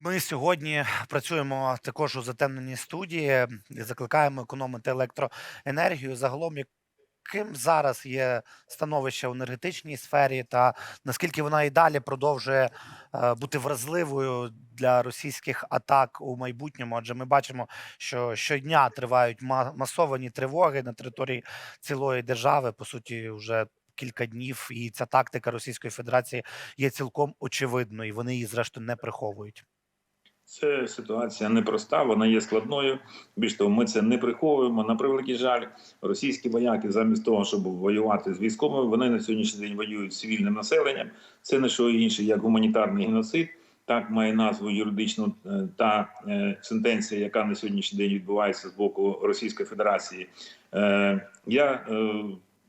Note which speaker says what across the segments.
Speaker 1: Ми сьогодні працюємо також у затемненій студії і закликаємо економити електроенергію. Загалом, яким зараз є становище в енергетичній сфері, та наскільки вона і далі продовжує е, бути вразливою для російських атак у майбутньому? Адже ми бачимо, що щодня тривають ма- масовані тривоги на території цілої держави. По суті, вже кілька днів, і ця тактика Російської Федерації є цілком очевидною. Вони її зрештою не приховують.
Speaker 2: Це ситуація непроста, вона є складною. Більш того, ми це не приховуємо. На превеликий жаль, російські вояки, замість того, щоб воювати з військовими, вони на сьогоднішній день воюють з цивільним населенням. Це не що інше, як гуманітарний геноцид. Так має назву юридичну е, та е, сентенція, яка на сьогоднішній день відбувається з боку Російської Федерації. Е, Я е,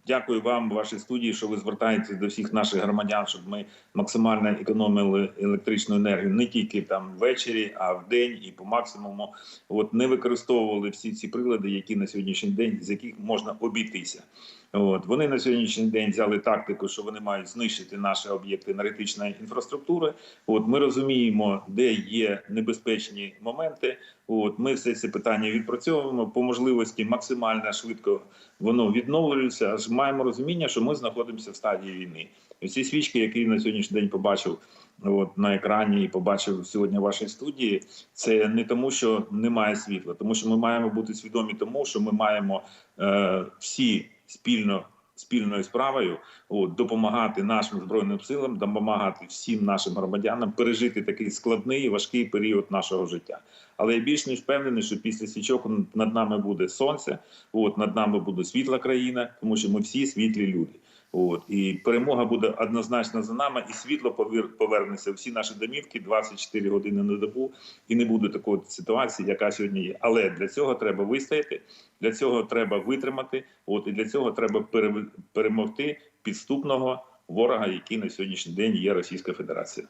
Speaker 2: дякую вам, вашій студії, що ви звертаєтесь до всіх наших громадян, щоб ми максимально економили електричну енергію не тільки там ввечері, а в день і по максимуму. От не використовували всі ці прилади, які на сьогоднішній день з яких можна обійтися. От вони на сьогоднішній день взяли тактику, що вони мають знищити наші об'єкти енергетичної інфраструктури. От ми розуміємо, де є небезпечні моменти. От ми все це питання відпрацьовуємо по можливості максимально швидко воно відновлюється. Аж маємо розуміння, що ми знаходимося в стадії війни. І ці свічки, які на сьогоднішній день побачив от на екрані і побачив сьогодні в вашій студії, це не тому, що немає світла, тому що ми маємо бути свідомі тому, що ми маємо е, всі спільно. Спільною справою от, допомагати нашим збройним силам, допомагати всім нашим громадянам пережити такий складний і важкий період нашого життя. Але я більш ніж впевнений, що після свічок над нами буде сонце, от над нами буде світла країна, тому що ми всі світлі люди. От і перемога буде однозначно за нами, і світло повір- повернеться всі наші домівки 24 години на добу, і не буде такої ситуації, яка сьогодні є. Але для цього треба вистояти, для цього треба витримати. От і для цього треба пере- перемогти підступного ворога, який на сьогоднішній день є Російська Федерація.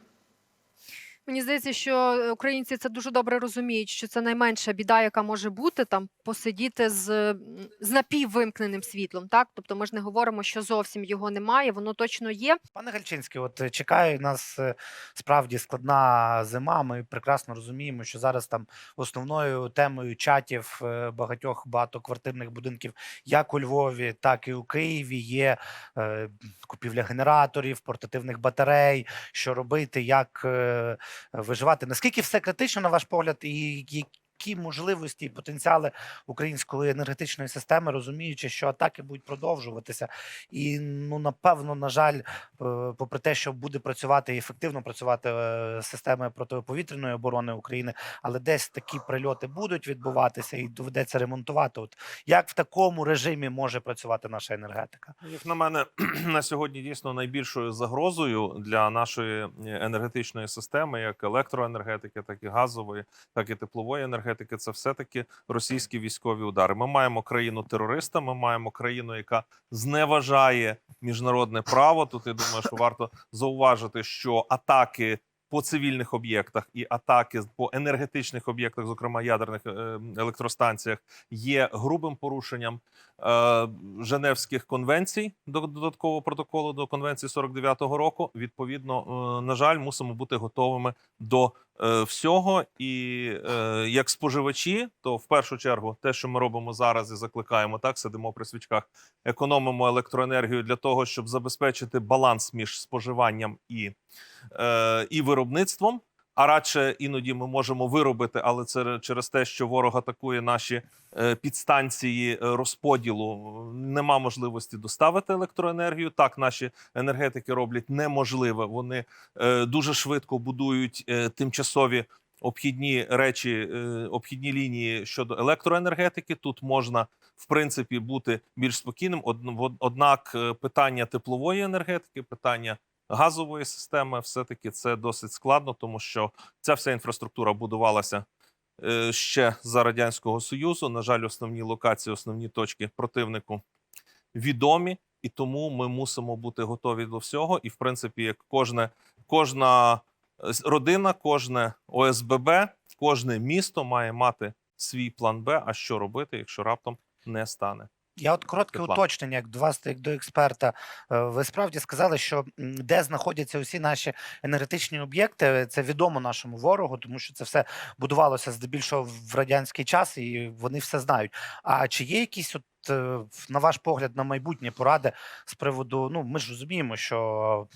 Speaker 3: Мені здається, що е, українці це дуже добре розуміють, що це найменша біда, яка може бути там посидіти з, з напіввимкненим світлом. Так, тобто ми ж не говоримо, що зовсім його немає, воно точно є.
Speaker 1: Пане Гальчинський, от е, чекає нас е, справді складна зима. Ми прекрасно розуміємо, що зараз там основною темою чатів багатьох багатоквартирних будинків, як у Львові, так і у Києві, є купівля генераторів, портативних батарей, що робити, як виживати. Наскільки все критично, на ваш погляд, і які можливості і потенціали української енергетичної системи, розуміючи, що атаки будуть продовжуватися, і ну напевно, на жаль, е, попри те, що буде працювати ефективно працювати е, системи протиповітряної оборони України, але десь такі прильоти будуть відбуватися і доведеться ремонтувати. От як в такому режимі може працювати наша енергетика?
Speaker 4: Як на мене, на сьогодні дійсно найбільшою загрозою для нашої енергетичної системи, як електроенергетики, так і газової, так і теплової енергетики, це все-таки російські військові удари. Ми маємо країну терориста, ми маємо країну, яка зневажає міжнародне право. Тут я думаю, що варто зауважити, що атаки. По цивільних об'єктах і атаки по енергетичних об'єктах, зокрема ядерних е, електростанціях, є грубим порушенням Женевських конвенцій до додаткового протоколу до конвенції 49-го року. Відповідно, е, на жаль, мусимо бути готовими до е, всього. І е, як споживачі, то в першу чергу те, що ми робимо зараз, і закликаємо так, сидимо при свічках, економимо електроенергію для того, щоб забезпечити баланс між споживанням і, е, і виробництвом. А радше іноді ми можемо виробити, але це через те, що ворог атакує наші е, підстанції е, розподілу. Нема можливості доставити електроенергію. Так, наші енергетики роблять неможливе. Вони е, дуже швидко будують тимчасові обхідні речі, обхідні лінії щодо електроенергетики. Тут можна в принципі бути більш спокійним. Однак питання теплової енергетики, питання газової системи, все таки це досить складно, тому що ця вся інфраструктура будувалася е, ще за радянського союзу. На жаль, основні локації, основні точки противнику відомі, і тому ми мусимо бути готові до всього. І в принципі, як кожне, кожна е, родина, кожне ОСББ, кожне місто має мати свій план Б. А що робити, якщо раптом не стане?
Speaker 1: Я от коротке
Speaker 4: Тепла.
Speaker 1: уточнення, як до вас, як до експерта. Е, Ви справді сказали, що де знаходяться усі наші енергетичні об'єкти, це відомо нашому ворогу, тому що це все будувалося здебільшого в радянський час, і вони все знають. А чи є якісь, от е, на ваш погляд, на майбутнє поради з приводу? Ну, ми ж розуміємо, що.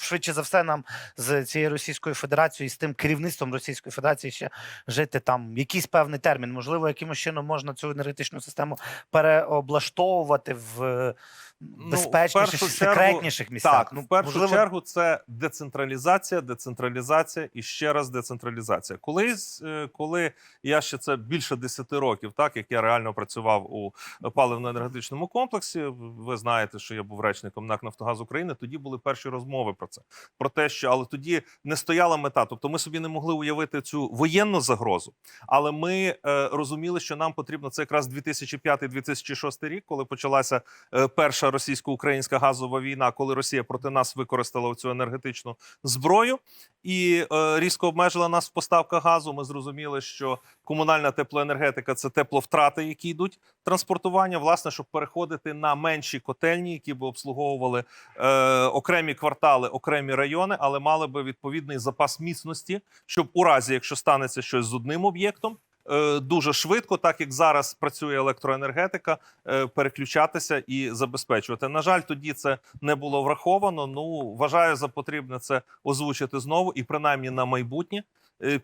Speaker 1: Швидше за все, нам з цією Російською Федерацією і з тим керівництвом Російської Федерації ще жити там якийсь певний термін. Можливо, якимось чином можна цю енергетичну систему переоблаштовувати в
Speaker 4: Ну,
Speaker 1: безпечніших,
Speaker 4: першу чергу-
Speaker 1: секретніших місцях.
Speaker 4: Так,
Speaker 1: ну,
Speaker 4: в першу
Speaker 1: можливо,
Speaker 4: чергу це децентралізація, децентралізація і ще раз децентралізація. Колись, е, коли я ще це більше 10 років, так як я реально працював у паливно-енергетичному комплексі. Ви знаєте, що я був речником НАК Нафтогаз України. Тоді були перші розмови про це. Про те, що але тоді не стояла мета. Тобто, ми собі не могли уявити цю воєнну загрозу, але ми е, розуміли, що нам потрібно це якраз 2005-2006 рік, коли почалася е, перша російсько-українська газова війна, коли Росія проти нас використала цю енергетичну зброю і е, різко обмежила нас в поставках газу. Ми зрозуміли, що комунальна теплоенергетика це тепловтрати, які йдуть транспортування, власне, щоб переходити на менші котельні, які би обслуговували е, окремі квартали, окремі райони, але мали би відповідний запас міцності, щоб у разі, якщо станеться щось з одним об'єктом. Е, Дуже швидко, так як зараз працює електроенергетика, е, переключатися і забезпечувати. На жаль, тоді це не було враховано. Ну вважаю за потрібне це озвучити знову, і принаймні на майбутнє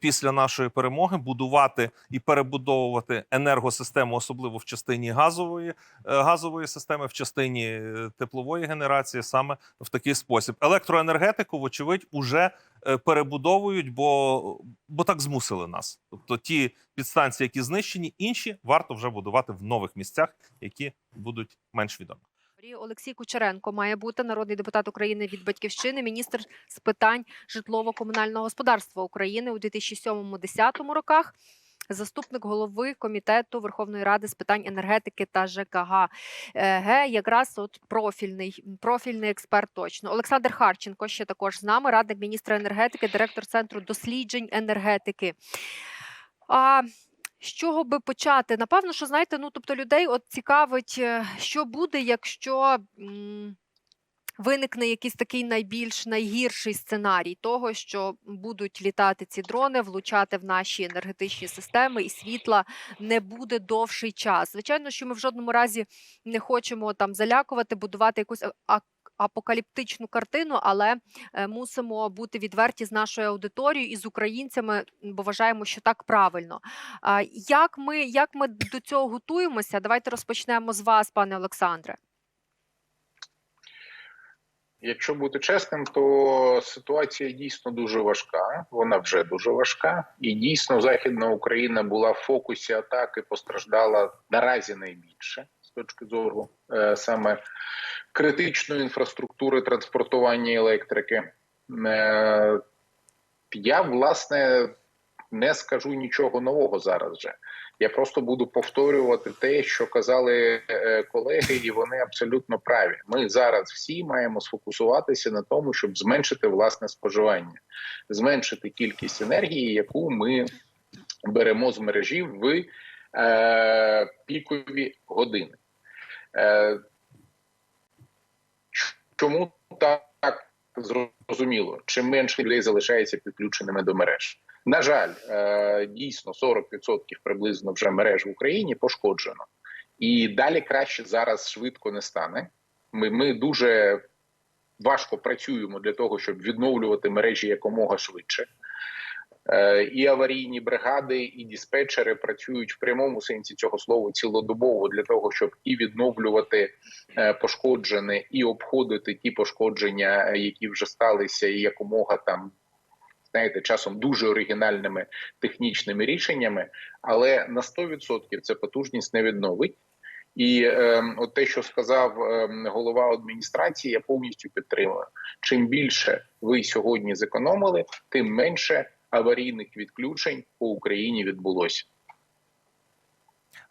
Speaker 4: після нашої перемоги будувати і перебудовувати енергосистему, особливо в частині газової е, газової системи, в частині е, теплової генерації, саме в такий спосіб. Електроенергетику, вочевидь, уже е, перебудовують, бо, бо так змусили нас. Тобто ті підстанції, які знищені, інші варто вже будувати в нових місцях, які будуть менш відомі.
Speaker 3: Олексій Кучеренко має бути народний депутат України від батьківщини, міністр з питань житлово-комунального господарства України у 2007-2010 роках. Заступник голови комітету Верховної Ради з питань енергетики та ЖКГ. Е, Г, якраз от профільний, профільний експерт точно. Олександр Харченко ще також з нами, радник міністра енергетики, директор центру досліджень енергетики. А з чого би почати? Напевно, що знаєте, ну тобто людей от цікавить, е, що буде, якщо м, виникне якийсь такий найбільш найгірший сценарій того, що будуть літати ці дрони, влучати в наші енергетичні системи, і світла не буде довший час. Звичайно, що ми в жодному разі не хочемо там залякувати, будувати якусь апокаліптичну картину, але е, мусимо бути відверті з нашою аудиторією і з українцями, бо вважаємо, що так правильно. Як ми, як ми до цього готуємося? Давайте розпочнемо з вас, пане Олександре.
Speaker 5: Якщо бути чесним, то ситуація дійсно дуже важка. Вона вже дуже важка, і дійсно Західна Україна була в фокусі атаки, постраждала наразі найбільше з точки зору е, саме критичної інфраструктури транспортування електрики. Е, я власне не скажу нічого нового зараз же. Я просто буду повторювати те, що казали е, колеги, і вони абсолютно праві. Ми зараз всі маємо сфокусуватися на тому, щоб зменшити власне споживання, зменшити кількість енергії, яку ми беремо з мережі в е, пікові години. Е, чому так зрозуміло? Чим менше людей залишається підключеними до мереж? На жаль, е, дійсно 40% приблизно вже мереж в Україні пошкоджено, і далі краще зараз швидко не стане. Ми, ми дуже важко працюємо для того, щоб відновлювати мережі якомога швидше. Е, І аварійні бригади, і диспетчери працюють в прямому сенсі цього слова цілодобово для того, щоб і відновлювати е, пошкоджене, і обходити ті пошкодження, е, які вже сталися, і якомога там знаєте, часом дуже оригінальними технічними рішеннями, але на 100% це потужність не відновить. І е, от те, що сказав е, голова адміністрації, я повністю підтримую. Чим більше ви сьогодні зекономили, тим менше аварійних відключень по Україні відбулося.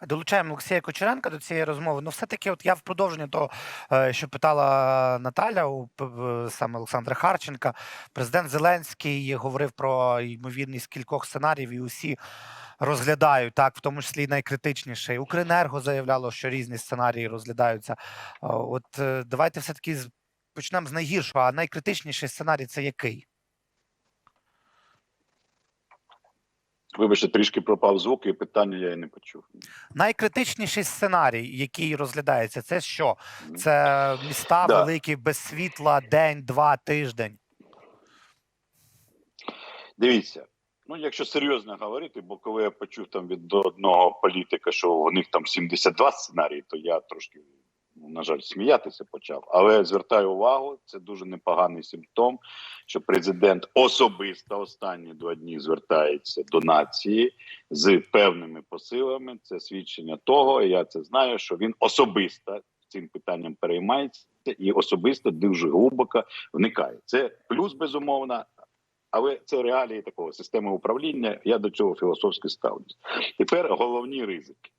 Speaker 1: Долучаємо Олексія Кочеренка до цієї розмови. Ну, все-таки, от я в продовження того, е, що питала Наталя саме Олександра Харченка. Президент Зеленський говорив про ймовірність кількох сценаріїв, і усі розглядають так, в тому числі найкритичніший. Укренерго заявляло, що різні сценарії розглядаються. От е, давайте все-таки почнемо з найгіршого. А найкритичніший сценарій це який?
Speaker 6: Вибачте, трішки пропав звук, і питання я і не почув.
Speaker 1: Найкритичніший сценарій, який розглядається, це що? Це міста
Speaker 6: Да.
Speaker 1: великі, без світла, день, два, тиждень.
Speaker 6: Дивіться, ну якщо серйозно говорити, бо коли я почув там від одного політика, що у них там 72 сценарії, то я трошки, на жаль, сміятися почав. Але звертаю увагу, це дуже непоганий симптом, що президент особисто останні два дні звертається до нації з певними посилами. Це свідчення того, і я це знаю, що він особисто цим питанням переймається і особисто дуже глибоко вникає. Це плюс безумовно. Але це реалії такого системи управління. Я до цього філософськи ставлюсь. Тепер головні ризики.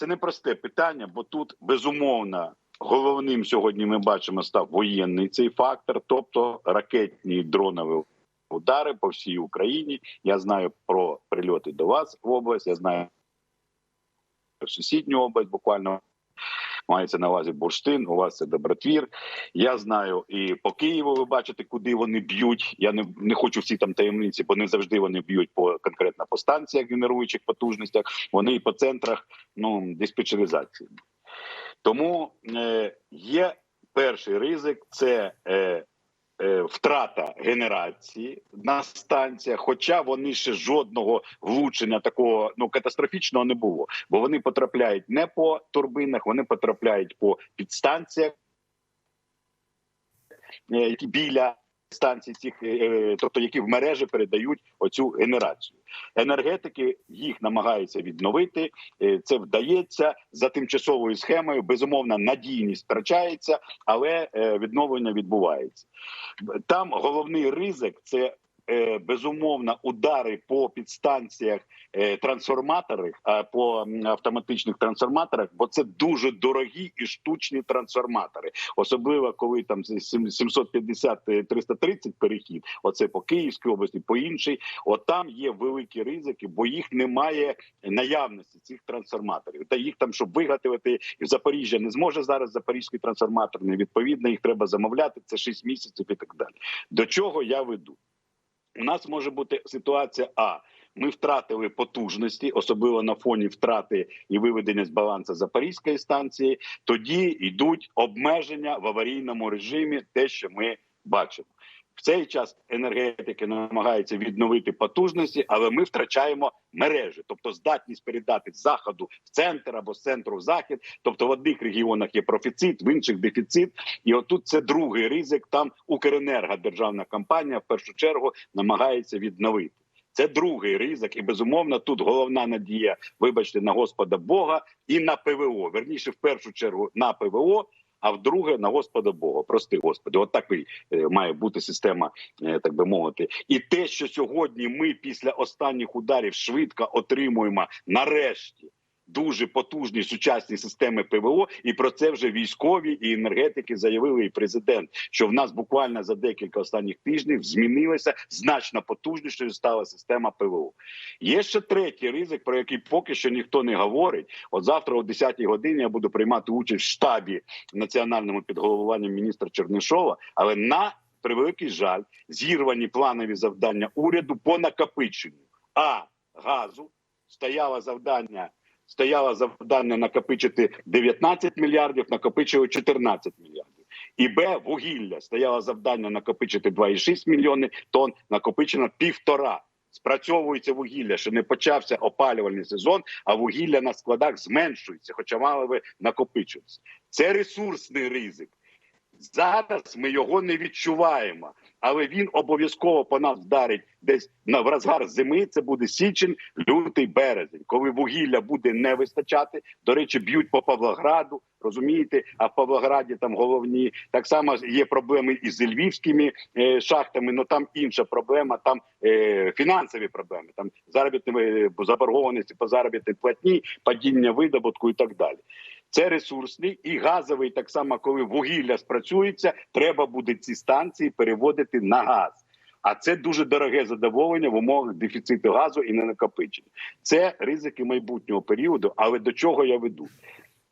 Speaker 6: Це непросте питання, бо тут безумовно головним сьогодні ми бачимо став воєнний цей фактор, тобто ракетні дронові удари по всій Україні. Я знаю про прильоти до вас в область. Я знаю в сусідню область, буквально мається на увазі бурштин. У вас це добротвір. Я знаю і по Києву ви бачите, куди вони б'ють. Я не, не хочу всі там таємниці, бо не завжди вони б'ють по конкретно по станціях генеруючих потужностях. Вони і по центрах ну диспетчеризації. Тому е, є перший ризик це е, втрата генерації на станціях, хоча вони ще жодного влучення такого ну катастрофічного не було, бо вони потрапляють не по турбинах, вони потрапляють по підстанціях, е, біля станцій цих, е, тобто які в мережі передають оцю генерацію. Енергетики їх намагаються відновити. Е, Це вдається за тимчасовою схемою. Безумовно, надійність втрачається, але е, відновлення відбувається. Там головний ризик це. Е, Безумовно, удари по підстанціях е, трансформаторах, а по автоматичних трансформаторах, бо це дуже дорогі і штучні трансформатори, особливо коли там 750-330 перехід. Оце по Київській області, по іншій. От там є великі ризики, бо їх немає наявності цих трансформаторів. Та їх там, щоб виготовити, і в Запоріжжя не зможе зараз запорізький трансформатор. Невідповідно, їх треба замовляти. Це 6 місяців і так далі. До чого я веду? У нас може бути ситуація А. Ми втратили потужності, особливо на фоні втрати і виведення з балансу Запорізької станції. Тоді йдуть обмеження в аварійному режимі, те, що ми бачимо. В цей час енергетики намагаються відновити потужності, але ми втрачаємо мережі, тобто здатність передати з заходу в центр або з центру в захід. Тобто в одних регіонах є профіцит, в інших дефіцит. І отут це другий ризик. Там Укренерго, державна компанія, в першу чергу намагається відновити. Це другий ризик, і безумовно тут головна надія, вибачте, на Господа Бога і на ПВО. Верніше, в першу чергу на ПВО, а вдруге на Господа Бога. Прости Господи, от так е, має бути система, е, так би мовити. І те, що сьогодні ми після останніх ударів швидко отримуємо нарешті. Дуже потужні сучасні системи ПВО, і про це вже військові і енергетики заявили, і президент, що в нас буквально за декілька останніх тижнів змінилася значно потужнішою стала система ПВО. Є ще третій ризик, про який поки що ніхто не говорить. От завтра, о 10-й годині, я буду приймати участь в штабі національному під головуванням міністра Чернишова, але на превеликий жаль, зірвані планові завдання уряду по накопиченню. А газу стояло завдання. Стояло завдання накопичити 19 мільярдів, накопичили 14 мільярдів. І Б вугілля стояло завдання накопичити 2,6 мільйони тонн, накопичено півтора. Спрацьовується вугілля, що не почався опалювальний сезон, а вугілля на складах зменшується, хоча мали би накопичуватися. Це ресурсний ризик. Зараз ми його не відчуваємо, але він обов'язково по нас вдарить десь на в розгар зими. Це буде січень, лютий, березень, коли вугілля буде не вистачати. До речі, б'ють по Павлограду. Розумієте, а в Павлограді там головні так само є проблеми і з львівськими е, шахтами. але там інша проблема. Там е, фінансові проблеми. Там заробітні е, заборгованості по заробітній платні, падіння видобутку і так далі. Це ресурсний і газовий, так само, коли вугілля спрацюється, треба буде ці станції переводити на газ. А це дуже дороге задоволення в умовах дефіциту газу і ненакопичення. Це ризики майбутнього періоду. Але до чого я веду?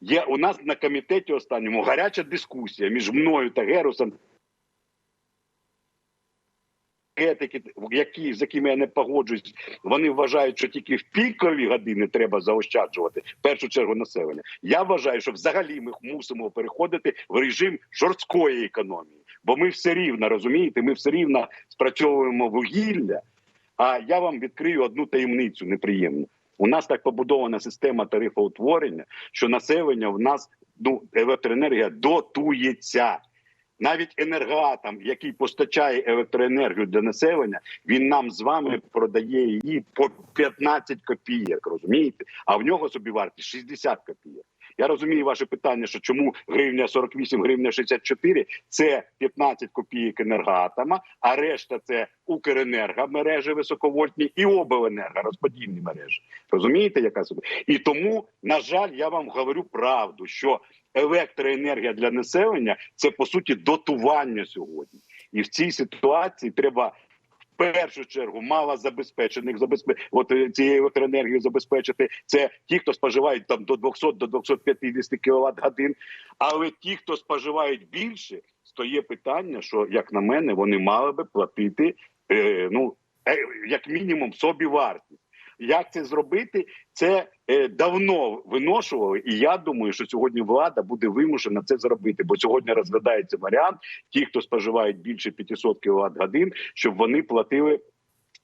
Speaker 6: Є у нас на комітеті останньому гаряча дискусія між мною та Герусом. Етики, які з якими я не погоджуюсь, вони вважають, що тільки в пікові години треба заощаджувати в першу чергу населення. Я вважаю, що взагалі ми мусимо переходити в режим жорсткої економії, бо ми все рівно розумієте, ми все рівно спрацьовуємо вугілля. А я вам відкрию одну таємницю неприємну. У нас так побудована система тарифоутворення, що населення в нас ну електроенергія дотується. Навіть енергоатом, який постачає електроенергію для населення, він нам з вами продає її по 15 копійок. Розумієте? А в нього собі вартість 60 копійок. Я розумію ваше питання, що чому гривня 48, гривня 64 – це 15 копійок енергоатома, а решта це Укренерго мережі високовольтні і обленерго розподільні мережі. Розумієте, яка собі? І тому, на жаль, я вам говорю правду, що електроенергія для населення це по суті дотування сьогодні, і в цій ситуації треба. Першу чергу малозабезпечених забезпе... от цієї цією електроенергією забезпечити це ті, хто споживають там до 200 до 250 кВт годин. Але ті, хто споживають більше, стоє питання, що як на мене, вони мали би платити е, ну е, як мінімум собі вартість. Як це зробити? Це е, давно виношували, і я думаю, що сьогодні влада буде вимушена це зробити. Бо сьогодні розглядається варіант: ті, хто споживають більше 500 кВт годин, щоб вони платили.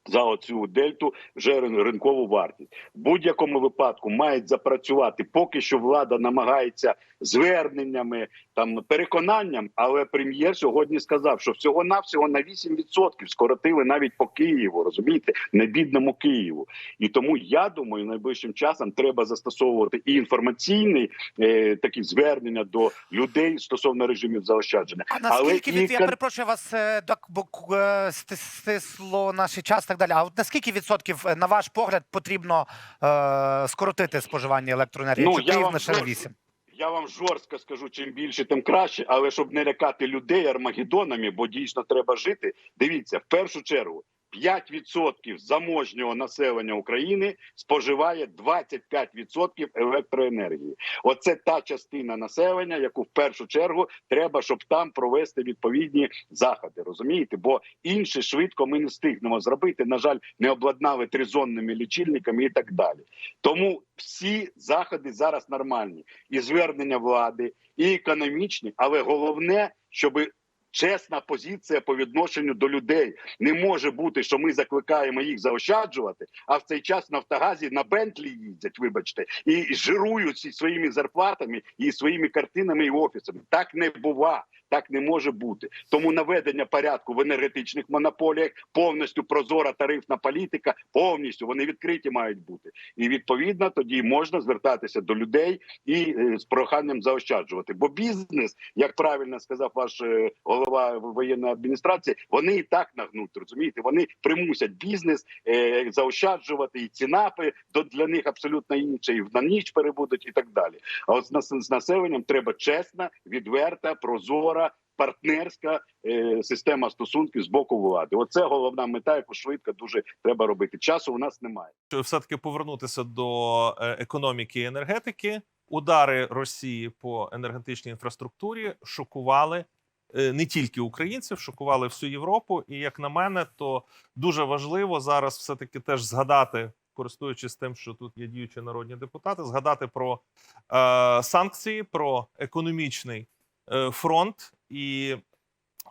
Speaker 6: За оцю дельту вже ринкову вартість в будь-якому випадку мають запрацювати. Поки що влада намагається зверненнями там переконанням. Але прем'єр сьогодні сказав, що всього навсього на 8% скоротили навіть по Києву. Розумієте, на бідному Києву. І тому я думаю, найближчим часом треба застосовувати і інформаційні е, такі звернення до людей стосовно режимів заощадження.
Speaker 1: А наскільки
Speaker 6: Але і
Speaker 1: я перепрошую вас е, так, бо к- е, сти- стисло наш час так далі. А от наскільки відсотків, е, на ваш погляд, потрібно е, скоротити споживання електроенергії?
Speaker 6: Ну, я вам
Speaker 1: лише 8?
Speaker 6: Я вам жорстко скажу, чим більше, тим краще, але щоб не лякати людей армагеддонами, бо дійсно треба жити. Дивіться, в першу чергу 5% заможнього населення України споживає 25% електроенергії. Оце та частина населення, яку в першу чергу треба, щоб там провести відповідні заходи. Розумієте? Бо інше швидко ми не встигнемо зробити. На жаль, не обладнали тризонними лічильниками і так далі. Тому всі заходи зараз нормальні, і звернення влади, і економічні, але головне, щоби. Чесна позиція по відношенню до людей не може бути, що ми закликаємо їх заощаджувати, а в цей час Нафтогазі на Бентлі їздять, вибачте, і жирують своїми зарплатами і своїми картинами і офісами. Так не бува, так не може бути. Тому наведення порядку в енергетичних монополіях, повністю прозора тарифна політика, повністю вони відкриті мають бути. І відповідно тоді можна звертатися до людей і е, з проханням заощаджувати. Бо бізнес, як правильно сказав ваш е, голова воєнної адміністрації, вони і так нагнуть. Розумієте, вони примусять бізнес е, заощаджувати, і ціна для них абсолютно інша, і на ніч перебудуть, і так далі. А от з населенням треба чесна, відверта, прозора. Партнерська е, система стосунків з боку влади. Оце головна мета, яку швидко дуже треба робити. Часу у нас немає.
Speaker 4: Щоб все-таки повернутися до е, економіки і енергетики, удари Росії по енергетичній інфраструктурі шокували е, не тільки українців, шокували всю Європу. І як на мене, то дуже важливо зараз все-таки теж згадати, користуючись тим, що тут є діючі народні депутати, згадати про е, санкції, про економічний фронт і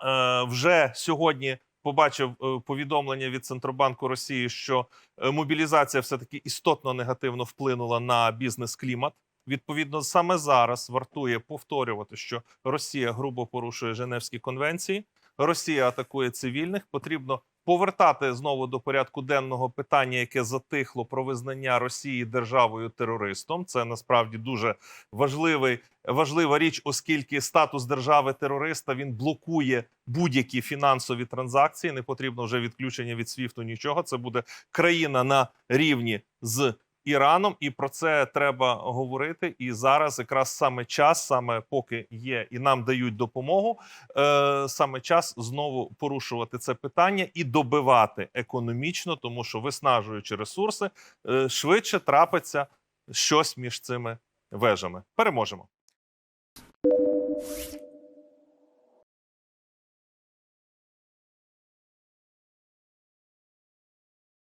Speaker 4: е, вже сьогодні. Побачив е, повідомлення від Центробанку Росії, що е, мобілізація все таки істотно негативно вплинула на бізнес-клімат Відповідно, саме зараз вартує повторювати, що Росія грубо порушує Женевські конвенції, Росія атакує цивільних. Потрібно повертати знову до порядку денного питання, яке затихло про визнання Росії державою терористом. Це насправді дуже важливий важлива річ, оскільки статус держави терориста він блокує будь-які фінансові транзакції. Не потрібно вже відключення від СВІФТу, нічого. Це буде країна на рівні з. Іраном, і про це треба говорити. І зараз якраз саме час, саме поки є, і нам дають допомогу. Е, саме час знову порушувати це питання і добивати економічно, тому що виснажуючи ресурси, е, швидше трапиться щось між цими вежами. Переможемо.